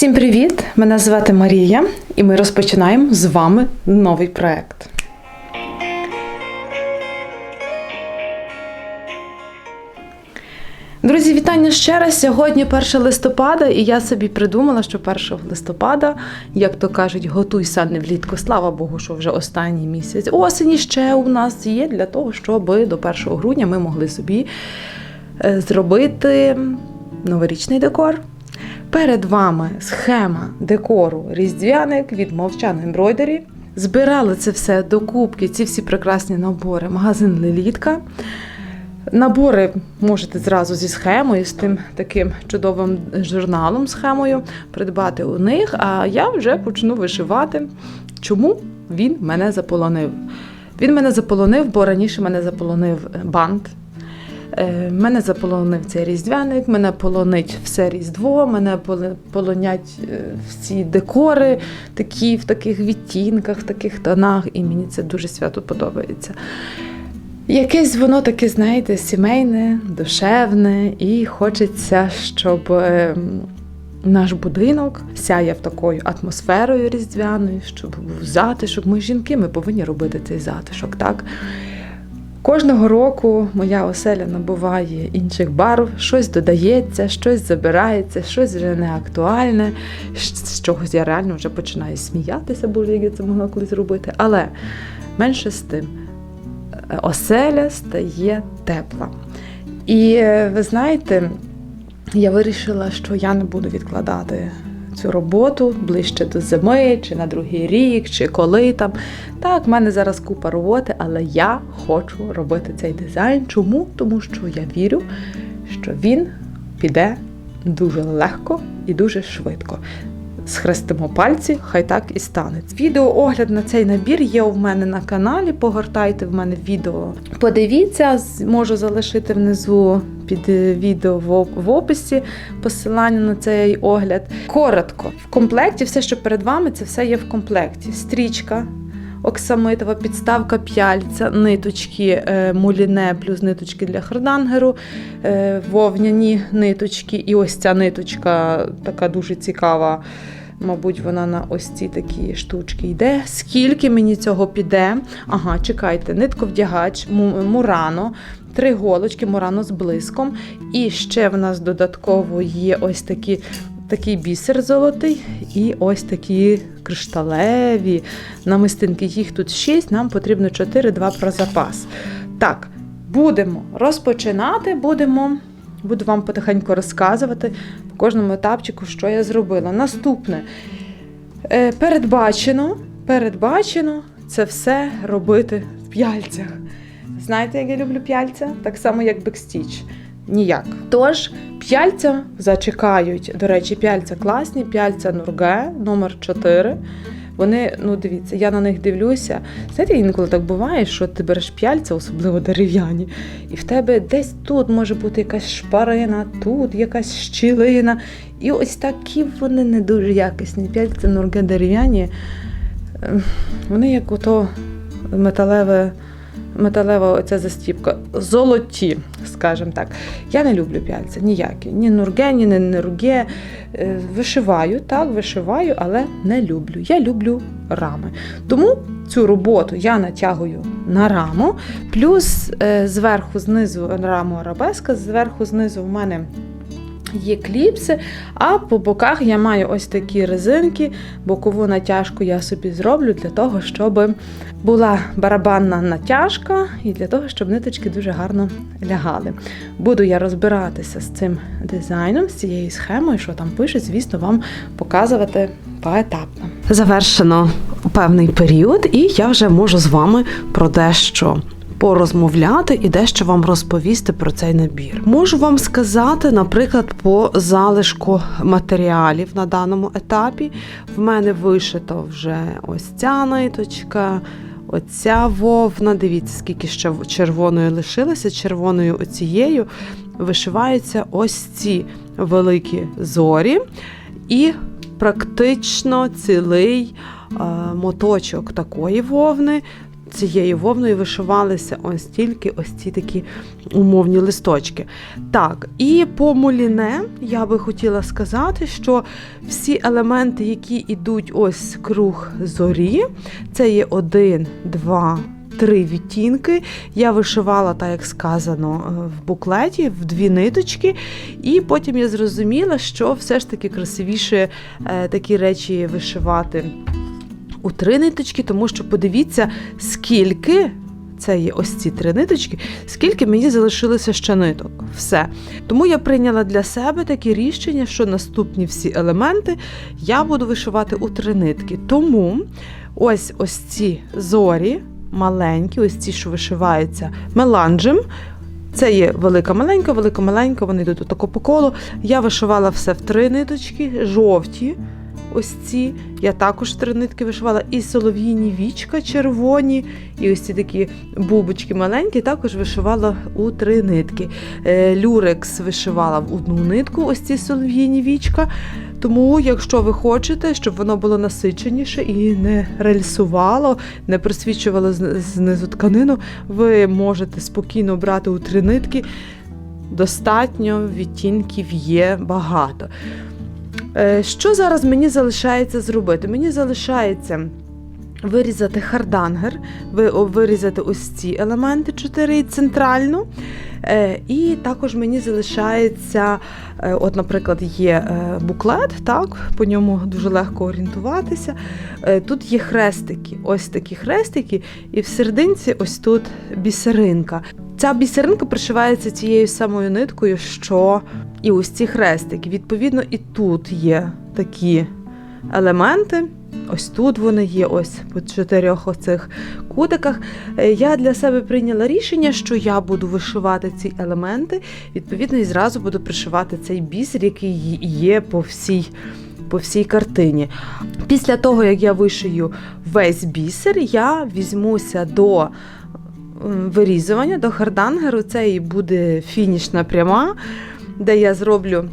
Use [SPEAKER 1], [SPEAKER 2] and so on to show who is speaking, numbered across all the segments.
[SPEAKER 1] Всім привіт! Мене звати Марія, і ми розпочинаємо з вами новий проект. Друзі, вітання ще раз. Сьогодні 1 листопада, і я собі придумала, що 1 листопада, як то кажуть, готуйся не влітку. Слава Богу, що вже останній місяць осені ще у нас є для того, щоб до 1 грудня ми могли собі е, зробити новорічний декор. Перед вами схема декору різдвяник від Мовчан Embroidery. Збирали це все до кубки, ці всі прекрасні набори, магазин Лелітка. Набори можете зразу зі схемою, з тим таким чудовим журналом, схемою придбати у них, а я вже почну вишивати. Чому він мене заполонив? Він мене заполонив, бо раніше мене заполонив бант. Е, Мене заполонив цей різдвяник, мене полонить все різдво, мене полонять е, всі декори, такі в таких відтінках, в таких тонах, і мені це дуже свято подобається. Якесь воно таке, знаєте, сімейне, душевне, і хочеться, щоб е, наш будинок сяяв такою атмосферою різдвяною, щоб був затишок. Ми жінки, ми повинні робити цей затишок, так? Кожного року моя оселя набуває інших барв, щось додається, щось забирається, щось вже не актуальне, з чогось я реально вже починаю сміятися, боже, як я це могла колись робити. Але менше з тим, е, оселя стає тепла. І е, ви знаєте, я вирішила, що я не буду відкладати цю роботу ближче до зими, чи на другий рік, чи коли там. Так, в мене зараз купа роботи, але я хочу робити цей дизайн. Чому? Тому що я вірю, що він піде дуже легко і дуже швидко. Схрестимо пальці, хай так і стане. Відеоогляд на цей набір є у мене на каналі. Погортайте в мене відео. Подивіться, можу залишити внизу під е, відео в описі посилання на цей огляд. Коротко, в комплекті все, що перед вами, це все є в комплекті. Стрічка. Оксамитова підставка п'яльця, ниточки е, муліне плюс ниточки для хардангеру, е, вовняні ниточки. І ось ця ниточка така дуже цікава. Мабуть, вона на ось ці такі штучки йде. Скільки мені цього піде? Ага, чекайте, нитковдягач, мурано, три голочки, мурано з блиском. І ще в нас додатково є ось такі. Такий бісер золотий і ось такі кришталеві намистинки. Їх тут 6, нам потрібно 4, 2 про запас. Так, будемо розпочинати, будемо, буду вам потихеньку розказувати по кожному етапчику, що я зробила. Наступне. Е, передбачено, передбачено це все робити в п'яльцях. Знаєте, як я люблю п'яльця? Так само, як бекстіч. Ніяк. Тож, п'яльця зачекають. До речі, п'яльця класні, п'яльця Нурге, номер 4. Вони, ну дивіться, я на них дивлюся. Знаєте, інколи так буває, що ти береш п'яльця, особливо дерев'яні, і в тебе десь тут може бути якась шпарина, тут якась щілина. І ось такі вони не дуже якісні. П'яльця Нурге дерев'яні. ем, Вони як ото металеве. Металева оця застіпка. Золоті, скажімо так. Я не люблю п'яльця ніякі. Ні нурге, ні не нурге. Е, Вишиваю, так, вишиваю, але не люблю. Я люблю рами. Тому цю роботу я натягую на раму, плюс е, зверху, знизу раму арабеска, зверху, знизу в мене. Є кліпси, а по боках я маю ось такі резинки. Бокову натяжку я собі зроблю для того, щоб була барабанна натяжка і для того, щоб ниточки дуже гарно лягали. Буду я розбиратися з цим дизайном, з цією схемою, що там пише, звісно, вам показувати поетапно. Завершено певний період, і я вже можу з вами про дещо порозмовляти і дещо вам розповісти про цей набір. Можу вам сказати, наприклад, по залишку матеріалів на даному етапі. В мене вишито вже ось ця ниточка. Оця вовна, дивіться, скільки ще червоної лишилося. Червоною оцією вишиваються ось ці великі зорі, і практично цілий е, моточок такої вовни
[SPEAKER 2] цією вовною вишивалися ось тільки ось ці такі умовні листочки. Так, і по муліне я би хотіла сказати, що всі елементи, які йдуть ось круг зорі, це є один, два. Три відтінки. Я вишивала, так як сказано, е, в буклеті, в дві ниточки, і потім я зрозуміла, що все ж таки красивіше е, такі речі вишивати у три ниточки, тому що подивіться, скільки. Це є ось ці три ниточки, скільки мені залишилося ще ниток. Все. Тому я прийняла для себе таке рішення, що наступні всі елементи я буду вишивати у три нитки. Тому ось ось ці зорі, маленькі, ось ці, що вишиваються меланжем. Це є велика маленька, велика маленька, вони йдуть отако по колу. Я вишивала все в три ниточки, жовті. Ось ці. Я також три нитки вишивала. І солов'їні вічка червоні, і ось ці такі бубочки маленькі, також вишивала у три нитки. Е, Люрекс вишивала в одну нитку, ось ці солов'їні вічка. Тому, якщо ви хочете, щоб воно було насиченіше і не рельсувало, не просвічувало знизу тканину, ви можете спокійно брати у три нитки. Достатньо відтінків є багато. Е, Що зараз мені залишається зробити? Мені залишається вирізати хардангер, вирізати ось ці елементи 4 центральну. Е, І також мені залишається, е, от, наприклад, є буклет, так, по ньому дуже легко орієнтуватися. Тут є хрестики, ось такі хрестики, і в серединці ось тут бісеринка. Ця бісеринка пришивається тією самою ниткою, що і ось ці хрестики. Відповідно, і тут є такі елементи. Ось тут вони є, ось по чотирьох оцих кутиках. Е, Я для себе прийняла рішення, що я буду вишивати ці елементи, відповідно, і зразу буду пришивати цей бісер, який є по всій, по всій картині. Після того, як я вишию весь бісер, я візьмуся до вирізування, до хардангеру. Це і буде фінішна пряма, де я зроблю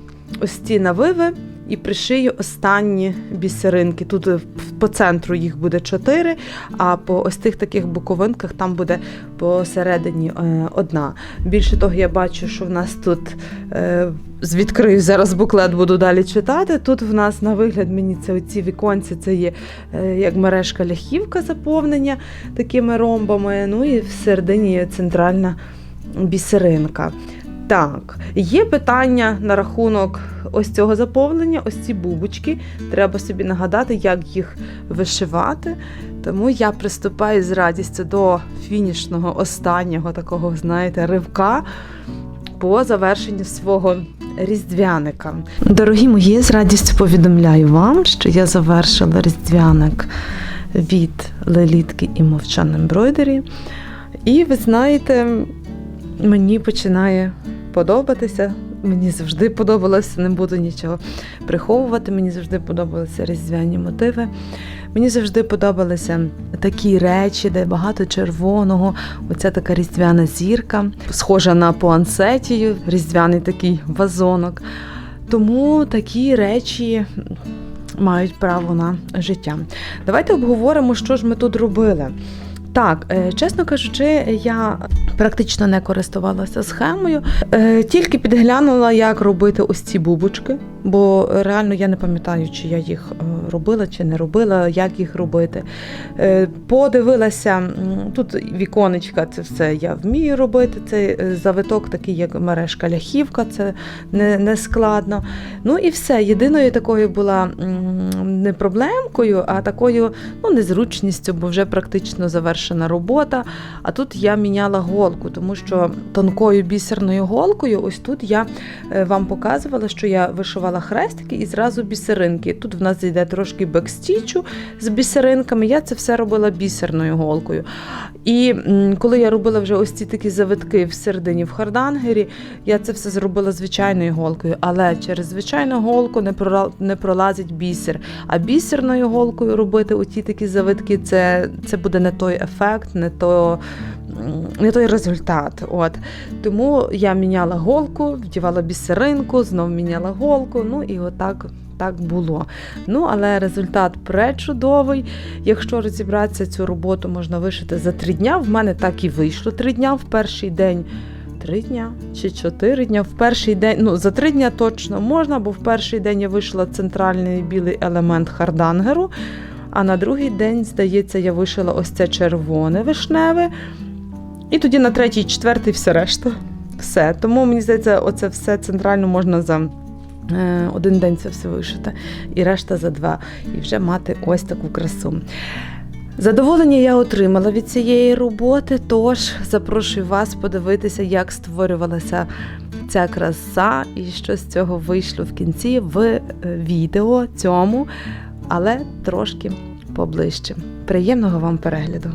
[SPEAKER 2] ось ці навиви і пришию останні бісеринки. Тут е, по центру їх буде чотири, а по ось тих таких боковинках там буде посередині е, одна. Більше того, я бачу, що в нас тут е, відкрию зараз буклет, буду далі читати. Тут в нас на вигляд мені це оці віконці, це є як мережка ляхівка заповнення такими ромбами. Ну і всередині є центральна бісеринка. Так, є питання на рахунок ось цього заповнення, ось ці бубочки. Треба собі нагадати, як їх вишивати. Тому я приступаю з радістю до фінішного останнього такого, знаєте, ривка по завершенню свого різдвяника. Дорогі мої, з радістю повідомляю вам, що я завершила різдвяник від лелітки і мовчан ембройдері. І ви знаєте, мені починає подобатися. Мені завжди подобалося, не буду нічого приховувати. Мені завжди подобалися різдвяні мотиви. Мені завжди подобалися такі речі, де багато червоного. Оця така різдвяна зірка, схожа на пуансетію, різдвяний такий вазонок. Тому такі речі мають право на життя. Давайте обговоримо, що ж ми тут робили. Так, е, чесно кажучи, я практично не користувалася схемою, Е, тільки підглянула, як робити ось ці бубочки, бо реально я не пам'ятаю, чи я їх е, робила, чи не робила, як їх робити. Подивилася, тут віконечка, це все я вмію робити. Це е, завиток, такий як мережка ляхівка, це не, не складно. Ну і все. Єдиною такою була не проблемкою, а такою ну, незручністю, бо вже практично завершена робота. А тут я міняла голку, тому що тонкою бісерною голкою, ось тут я е, вам показувала, що я вишивала хрестики і зразу бісеринки. Тут в нас йде трошки бекстічу з бісеринками. Я це все робила бісерною голкою. І коли я робила вже ось ці такі завитки всередині в хардангері, я це все зробила звичайною голкою, але через звичайну голку не не пролазить бісер. А бісерною голкою робити оті такі завитки, це, це буде не той ефект, не то. Не той результат. От. Тому я міняла голку, вдівала бісеринку, знов міняла голку. Ну і отак
[SPEAKER 1] так було. Ну, але результат пречудовий. Якщо розібратися цю роботу, можна вишити за три дня. В мене так і вийшло три дня. В перший день три дня чи чотири дня. В перший день, ну за три дня точно можна, бо в перший день я вишила центральний білий елемент хардангеру. А на другий день, здається, я вишила ось це червоне вишневе. І тоді на третій, четвертий все решта. Все. Тому мені здається, оце все центрально можна за е, один день це все вишити, і решта за два. І вже мати ось таку красу. Задоволення я отримала від цієї роботи, тож запрошую вас подивитися, як створювалася ця краса і що з цього вийшло в кінці в е, відео цьому, але трошки поближче. Приємного вам перегляду!